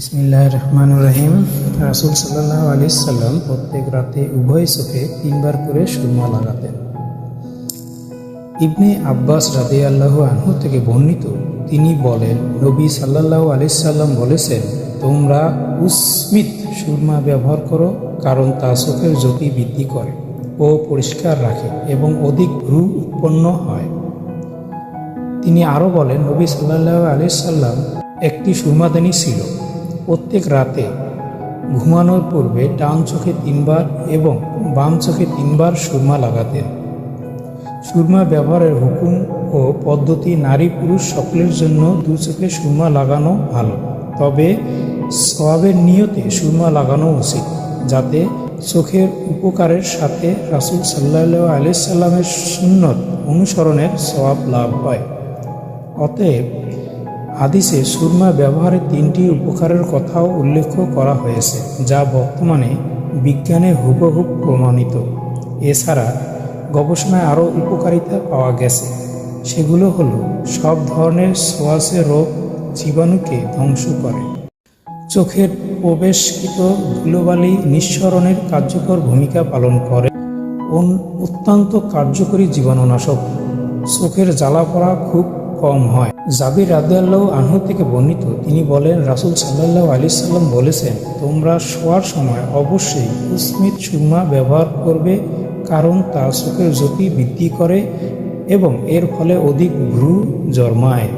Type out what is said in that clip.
ইসমিল্লাহ রহমান রহিম রাসুল সাল্লাহ আলি সাল্লাম প্রত্যেক রাতে উভয় চোখে তিনবার করে সুরমা লাগাতেন। ইবনে আব্বাস রাদে আল্লাহ আনহু থেকে বর্ণিত, তিনি বলেন, নবী সাল্লাহ আলি সাল্লাম বলেছেন, তোমরা উস্মিত সুরমা ব্যবহার করো, কারণ তা চোখের জ্যোতি বৃদ্ধি করে ও পরিষ্কার রাখে এবং অধিক ভ্রু উৎপন্ন হয়। তিনি আরও বলেন, নবী সাল্লাহ আলি সাল্লাম একটি সুরমাদানি ছিল প্রত্যেক রাতে ঘুমানোর পূর্বে ডান চোখে তিনবার এবং বাম চোখে তিনবার সুরমা লাগাতেন। সুরমা ব্যবহারের হুকুম ও পদ্ধতি নারী পুরুষ সকলের জন্য দু চোখে সুরমা লাগানো ভালো। তবে সবাবের নিয়তে সুরমা লাগানো উচিত, যাতে চোখের উপকারের সাথে রাসুল সাল্লাহ আলি সাল্লামের সুন্নত অনুসরণের সবাব লাভ হয়। অতএব হাদিসে সুরমা ব্যবহারের তিনটি উপকারের কথাও উল্লেখ করা হয়েছে, যা বর্তমানে বিজ্ঞানে হুবহুব প্রমাণিত। এছাড়া গবেষণায় আরও উপকারিতা পাওয়া গেছে। সেগুলো হলো, সব ধরনের সোয়াসে রোগ জীবাণুকে ধ্বংস করে। চোখের প্রবেশকৃত ধুলোবালি নিঃসরণের কার্যকর ভূমিকা পালন করে। অত্যন্ত কার্যকরী জীবাণুনাশক। চোখের জ্বালা পড়া খুব কম হয়। জাবির রাদুয়াল্লাহ আনহু থেকে বর্ণিত, তিনি বলেন, রাসুল সাল্লাহ আলি সাল্লাম বলেছেন, তোমরা শোয়ার সময় অবশ্যই উস্মিত সুরমা ব্যবহার করবে, কারণ তা চোখের জ্যোতি বৃদ্ধি করে এবং এর ফলে অধিক ভ্রু জন্মায়।